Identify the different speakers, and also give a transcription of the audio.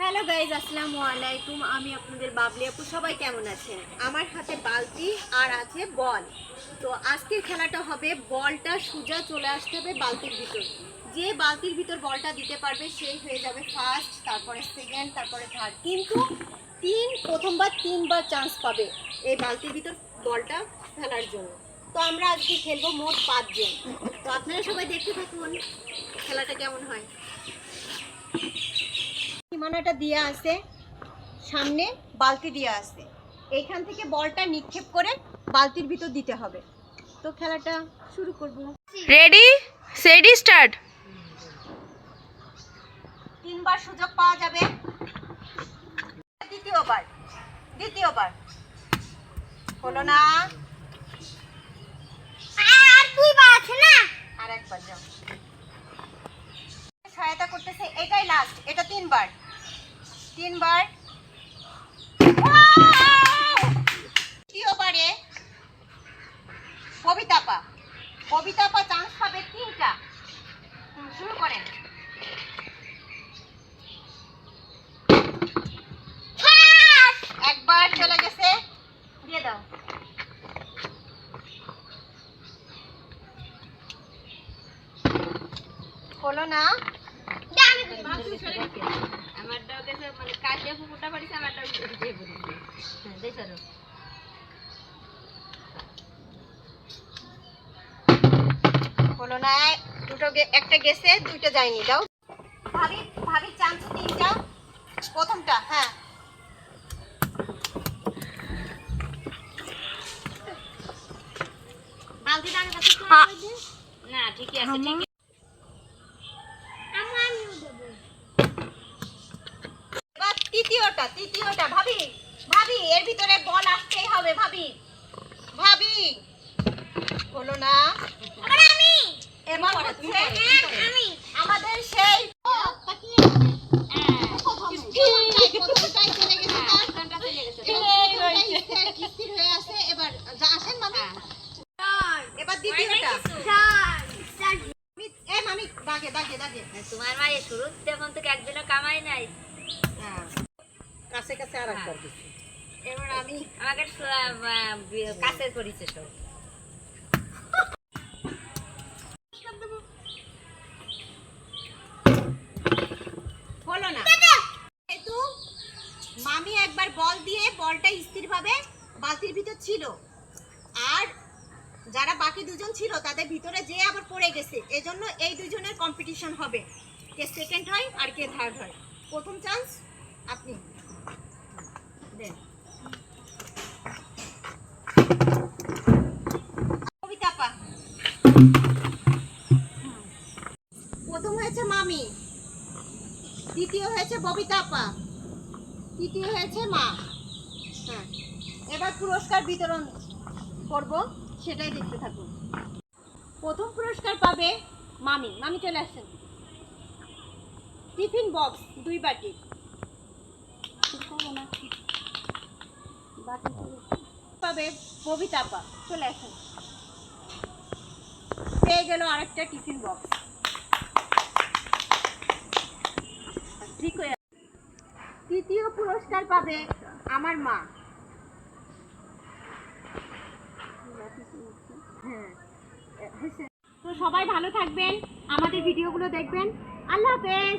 Speaker 1: Hello guys, আসসালামু আলাইকুম। আমি আপনাদের বাবলি আপু, সবাই কেমন আছেন? আমার হাতে বালতি আর আছে বল। তো আজকের খেলাটা হবে বলটা সোজা চলে আসতে হবে বালতির ভিতর। যে বালতির ভিতর বলটা দিতে পারবে, সেই হয়ে যাবে ফার্স্ট তারপরে সেকেন্ড তারপরে থার্ড কিন্তু তিন, প্রথমবার তিনবার চান্স পাবে এই বালতির ভিতর বলটা ফেলার জন্য। তো আমরা আজকে খেলব মোট পাঁচজন। তো আপনারা সবাই দেখতে থাকুন, খেলাটা কেমন হয়। সীমানাটা দিয়ে আছে সামনে বালতি দিয়ে আছে এইখান থেকে বলটা নিক্ষেপ করে বালতির ভিতর দিতে হবে। তো খেলাটা শুরু করব।
Speaker 2: রেডি সেডি স্টার্ট
Speaker 1: তিনবার সুযোগ পাওয়া যাবে। দ্বিতীয়বার দ্বিতীয়বার। হলো না।
Speaker 3: আর দুইবার আছে না?
Speaker 1: আর একবার যাও। সহায়তা করতেছে এটাই লাস্ট এটা তিনবার। তিনবার। তৃতীয়বারে কবিতাপা কবিতাপা চান্স পাবে তিনটা। শুরু করেন। একবার চলে গেছে। দিয়ে দাও। হলো না? হলো না দুটো একটা গেছে দুইটা যায়নি দাও ভাবি ভাবি চান্স তিনটা প্রথমটা হ্যাঁ। কাছে
Speaker 2: না ঠিকই আছে ঠিকই
Speaker 3: আমার নিউ দেবো
Speaker 1: এবার তৃতীয়টা তৃতীয়টা ভাবি ভাবি এর ভিতরে বল আসতেই হবে ভাবি। ভাবি। হলো না।
Speaker 3: আমি।
Speaker 1: এবার হচ্ছে
Speaker 3: হ্যাঁ, আমি।
Speaker 1: আমাদের সেই হয়ে এবার যা আসেন মামি। এবার দ্বিতীয়টা। এ মামি দাগে দাগে দাগে।
Speaker 2: তোমার মায়ের শুরু তখন থেকে একদিনও কামাই নাই।
Speaker 1: হ্যাঁ কাছে কাছে আর একবার দিচ্ছি। এবার আমি
Speaker 2: আমাকে কাছে করিছে সব
Speaker 1: হলো না। যেহেতু মামি একবার বল দিয়ে বলটা স্থিরভাবে বালতির ভিতর ছিল। আর যারা বাকি দুজন ছিল তাদের ভিতরে যে আবার পড়ে গেছে এজন্য এই দুজনের কম্পিটিশন হবে। কে সেকেন্ড হয় আর কে থার্ড হয়। প্রথম চান্স আপনি। প্রথম হয়েছে মামি, দ্বিতীয় হয়েছে ববিতা তৃতীয় হয়েছে মা। হ্যাঁ এবার পুরস্কার বিতরণ করব, সেটাই দেখতে থাকুন প্রথম পুরস্কার পাবে মামি মামি চলে আসেন টিফিন বক্স, দুই বাটি বাটি। চলে পেয়ে গেল আরেকটা টিফিন বক্স। তৃতীয় পুরস্কার পাবে আমার মা। হ্যাঁ। তো সবাই ভালো থাকবেন, আমাদের ভিডিওগুলো দেখবেন। আল্লাহ হাফেজ।